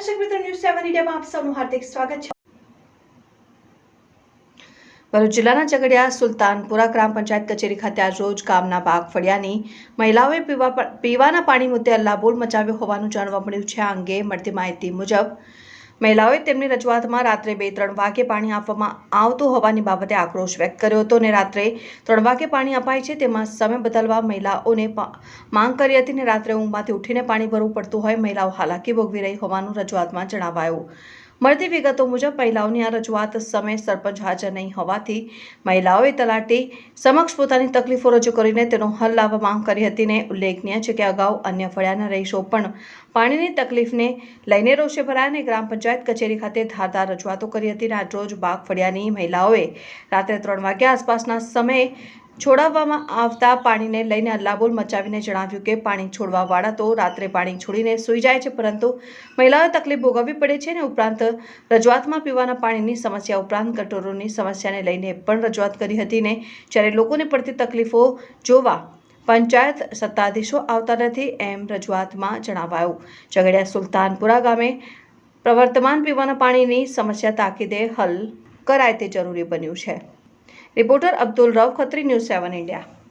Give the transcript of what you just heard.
સેવન ઇન્ડિયામાં આપ સૌનું હાર્દિક સ્વાગત છે. ભરૂચ જિલ્લાના ઝઘડિયા સુલતાનપુરા ગ્રામ પંચાયત કચેરી ખાતે આજ રોજ ગામના બાગ ફળિયાની મહિલાઓએ પીવા પીવાના પાણી મુદ્દે અલ્લાબોલ મચાવ્યો હોવાનું જાણવા મળ્યું છે. આ અંગે મળતી માહિતી મુજબ મહિલાઓએ તેમની રજૂઆતમાં રાત્રે બે ત્રણ વાગે પાણી આપવામાં આવતું હોવાની બાબતે આક્રોશ વ્યક્ત કર્યો હતો અને રાત્રે ત્રણ વાગે પાણી અપાય છે તેમાં સમય બદલવા મહિલાઓને માંગ કરી હતી અને રાત્રે ઊંઘમાંથી ઉઠીને પાણી ભરવું પડતું હોય મહિલાઓ હાલાકી ભોગવી રહી હોવાનું રજૂઆતમાં જણાવાયું. મળતી વિગતો મુજબ મહિલાઓની આ રજૂઆત સમયે સરપંચ હાજર નહીં હોવાથી મહિલાઓએ તલાટી સમક્ષ પોતાની તકલીફો રજૂ કરીને તેનો હલ લાવવા માંગ કરી હતી ને ઉલ્લેખનીય છે કે અગાઉ અન્ય ફળિયાના રહીશો પણ પાણીની તકલીફને લઈને રોષે ભરાયા અને ગ્રામ પંચાયત કચેરી ખાતે ધારદાર રજૂઆતો કરી હતી અને આજરોજ બાગ ફળિયાની મહિલાઓએ રાત્રે ત્રણ વાગ્યા આસપાસના સમયે છોડાવવામાં આવતા પાણીને લઈને અલ્લાબોલ મચાવીને જણાવ્યું કે પાણી છોડવાવાળા તો રાત્રે પાણી છોડીને સૂઈ જાય છે, પરંતુ મહિલાઓએ તકલીફ ભોગવવી પડે છે અને ઉપરાંત રજૂઆતમાં પીવાના પાણીની સમસ્યા ઉપરાંત ગટરોની સમસ્યાને લઈને પણ રજૂઆત કરી હતી ને જ્યારે લોકોને પડતી તકલીફો જોવા પંચાયત સત્તાધીશો આવતા નથી એમ રજૂઆતમાં જણાવાયું. ઝઘડિયા સુલતાનપુરા ગામે પ્રવર્તમાન પીવાના પાણીની સમસ્યા તાકીદે હલ કરાય તે જરૂરી બન્યું છે. રિપોર્ટર અબ્દુલ રવ ખત્રી ન્યૂઝ સેવન ઇન્ડિયા.